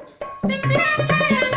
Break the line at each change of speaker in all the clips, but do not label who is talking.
Thank you.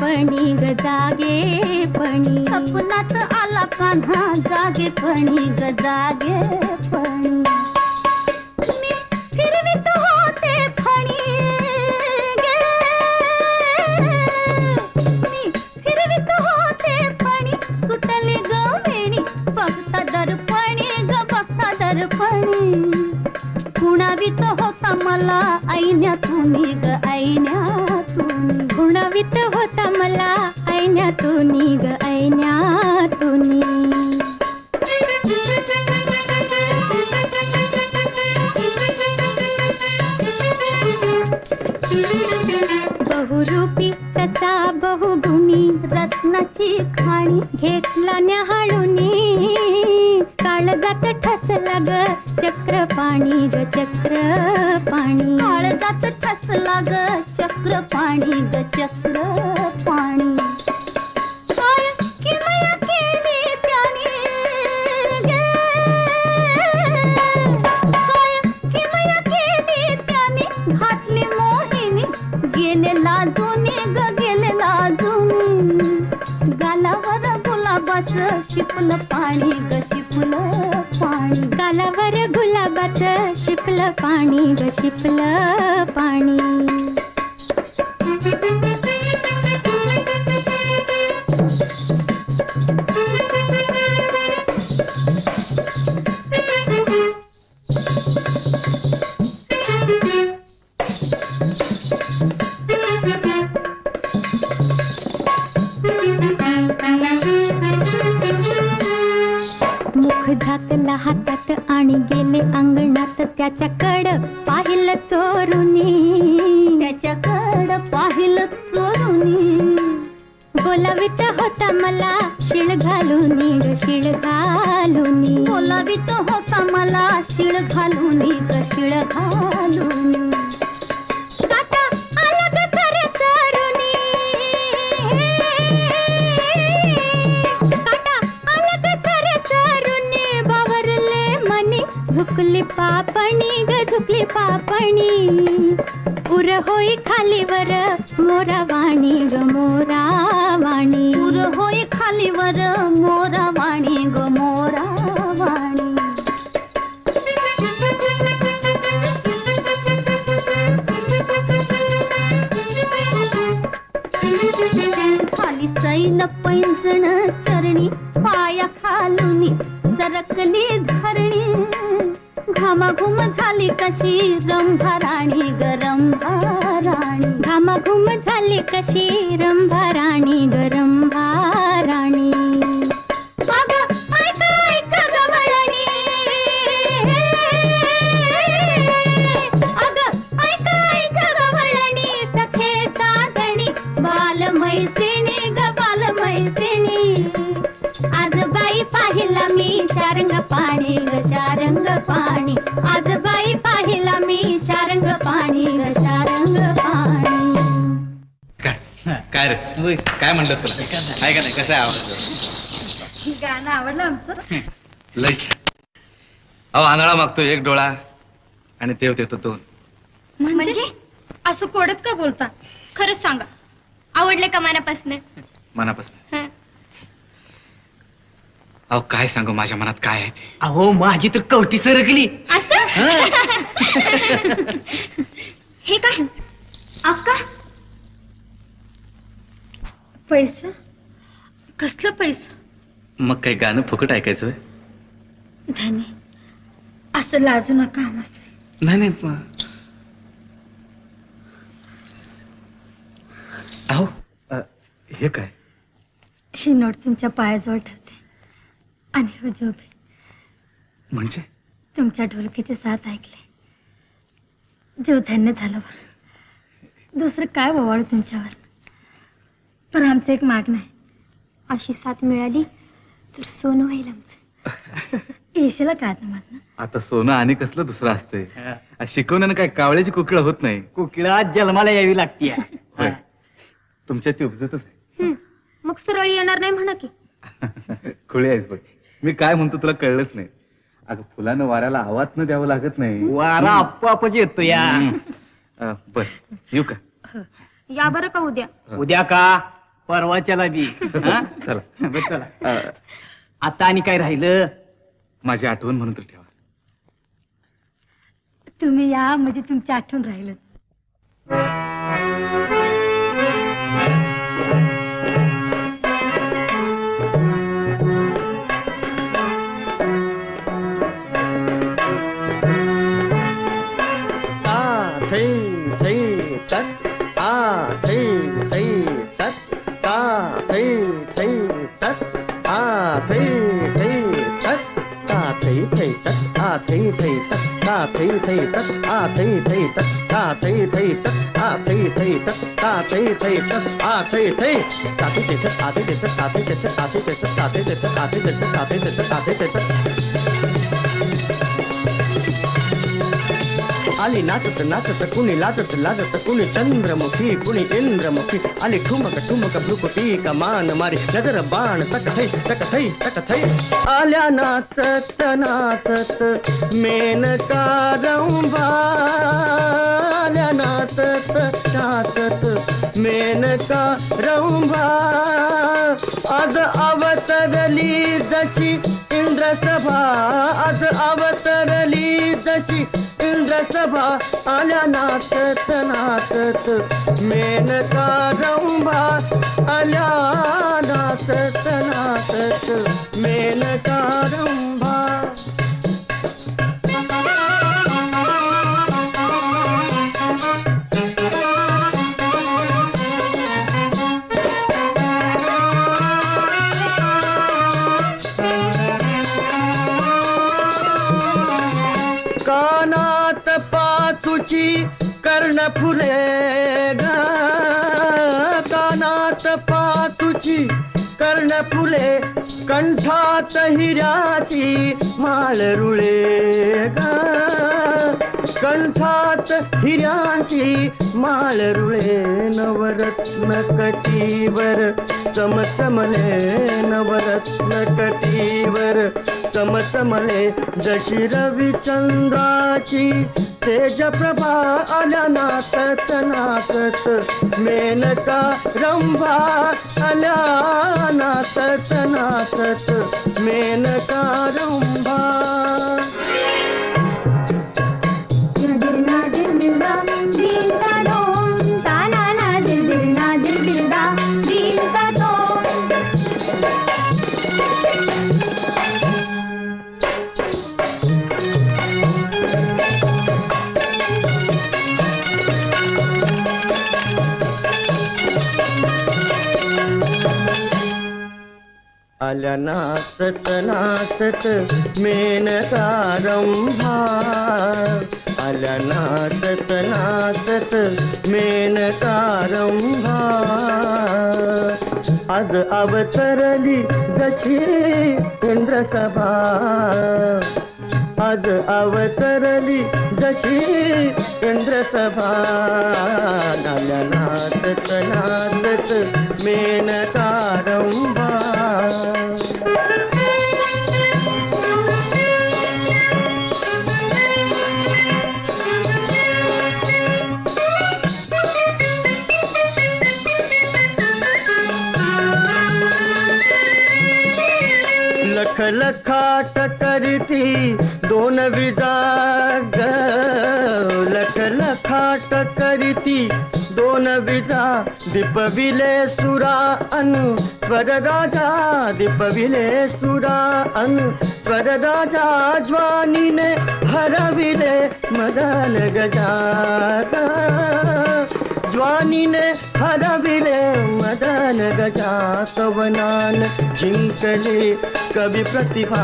पणी ग जागे पणी. फणी आला गवेणी जागे पणी ग जागे पणी. गुणावित होता मला ऐन्या तुम्ही ग ऐन्या तुम्ही. गुणावित हो मला ऐन्या तू निग ऐन्या. सुरूपी तसा बहुगुणी रत्नाची खाणी घेतला न्याहाळूनी. काळजात ठसला ग चक्र पाणी ग चक्र पाणी काळजात ठसला ग चक्र पाणी ग चक्र पाणी शिपलं पाणी ग शिपलं पाणी. गालावर गुलाबाचं शिपलं पाणी ग शिपलं पाणी. त्याच्याकड पाहिलं चोरुनी. त्याच्याकड पाहिलं चोरुनी. बोलावित होता मला शिळ घालून शिळ घालूनी. बोलावित होता मला शिळ घालून शिळ घालूनी. पापणी ग झुकली पापणी. उर होई खालीवर मोरा वाणी ग मोरा वाणी उर होई खालीवर मोरा वाणी ग मोरा वाणी खाली सैल पैंजण घुम झाली कशी रंभा राणी गरम राणी घामाघुम झाली कशी रंभा
काय काय रे काय म्हणलं तुला? आहे का नाही? कसं आवाज?
गाणं आवडलं आमचं.
लय अहो आंधळा मागतो एक डोळा आणि तेव देतो दोन
म्हणजे? असं कोडत का बोलता? खरंच सांगा. आवडले का मनापासून?
मनापासून? अहो काय सांगू? माझ्या मनात काय आहे ते?
अहो माझी तर कवटी सरकली
हे काय? अक्का? पैसा? कसलं पैसा?
मग काय गाणं फुकट ऐकायचं होय?
धनी असं लाजू नका आम्हाला
नाही नाही अहो अ, हे काय?
ही नोट तुमच्या पायाजवळ ठेवते. आणि हो जोबे
म्हणजे?
तुमच्या ढोलकीचे साथ ऐकले. जीव धन्य झालं. बा दुसरं काय ववाळू तुमच्यावर? पण आमचं एक मागणं आहे. अशी साथ मिळाली तर सोनं होईल आमचं. येशीला का ना
आता सोनं आणि कसलं दुसरं असतंय? शिकवण्यानं काय कावळ्याची कुकळ होत नाही.
कोकिळा जन्माला यावी लागतीये
होय. तुमच्या ती उपजतच आहे.
मग सरळ येणार नाही म्हणा की.
खुळे आहेस बघ. मी काय म्हणतो तुला कळलंच नाही. अगं फुलानं वाऱ्याला आवाज न द्यावं लागत नाही.
वारा आपोआपच येतो या.
अ, बर येऊ का?
या बरं का उद्या.
उद्या का? परवाच्याला बी. हा?
चला.
बरं, चला.
अ,
आता आणि काय राहिलं?
माझी आठवण म्हणून तर ठेवा.
तुम्ही या म्हणजे तुमची आठवण राहिलं.
तत् आ थै थै तत् आ थै थै तत् आ थै थै तत् आ थै थै तत् आ थै थै तत् आ थै थै आ थै थै तत् आ थै थै तत् आ थै थै तत् आ थै थै तत् आ थै थै तत् आ थै थै तत् आ थै थै तत् आ थै थै तत् आली नाचत नाचत कुणी लाजत लाजत कुणी चंद्रमुखी कुणी इंद्रमुखी आली ठुमक ठुमक भ्रुकुटी कमान मारी नजर बाण तक थै तक थै तक थै आल्या नाचत नाचत मेनका रंभा आल्या नाचत नाचत मेनका रंभा आज अवतरली जशी इंद्रसभा आज अवतरली जशी रसभा आल्या नाचत नाचत. मेनका रंभा आल्या नाचत नाचत. मेनका रंभा फुले ग. कानात कर्ण फुले कंठात हिऱ्याची माळ रुळे ग. कंठात हिऱ्याची माळ रुळे नवरत्न कटीवर चमचमले नवरत्न कटीवर चमचमले जशी रविचंद्राची तेज प्रभा आल्या नाकत नाकत मेनका रंभा आल्या नाकत नाकत मेनका रंभा. आल्या नाचत नाचत मेनका रंभा आल्या नाचत नाचत मेनका रंभा आज अवतरली जशी इंद्रसभा. आज अवतरली जशी इंद्रसभा. आल्या नाचत नाचत मेनकारंबा दोन विजा खाट करीती. दोन विजा. दीपविले सुरा अनु. स्वर राजा दीपविले सुरा अनु. स्वर राजा ज्वानीने हरविले मदन गजा ज्वानीने हरविले मदन गजा कवनान जिंकले कवी प्रतिभा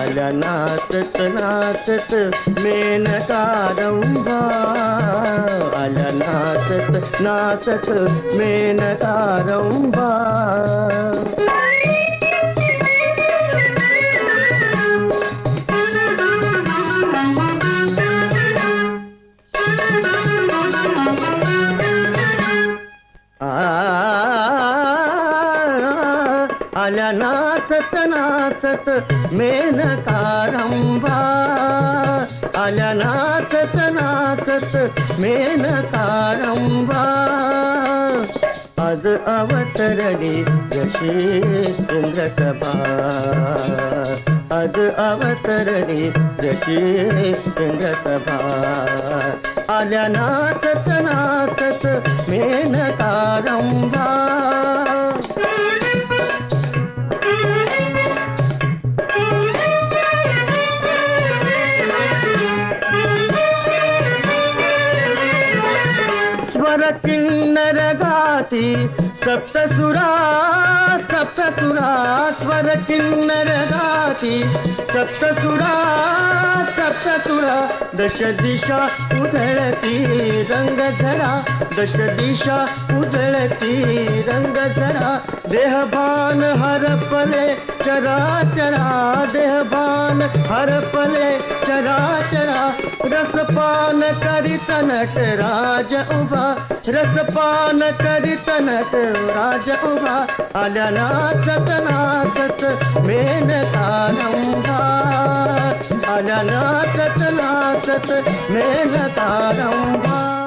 आल्या नाचत नाचत मेनकारंभा आल्या नाचत नाचत मेनकारंभा आल्या नाचत मेनकारंभा. आल्या नाचत नाचत मेनकारंभा. आज अवतरली जशी इंद्रसभा. आज अवतरली जशी इंद्रसभा. आल्या नाचत नाचत मेनकारंभा. स्वर किन्नर गाती सप्तसुरा सप्तसुरा स्वर किन्नर गाती। सप्तसुरा सप्तसुरा दश दिशा उधळती रंग झरा दश दिशा उजळती रंग झरा देहभान हरपले चराचरा देहभान हरपले चराचरा रसपान करीत नटराज उभा। रसपान करीत नटराज उभा आल्या नाचत नाचत मेनकारंभा आल्या नाचत नाचत मेनकारंभा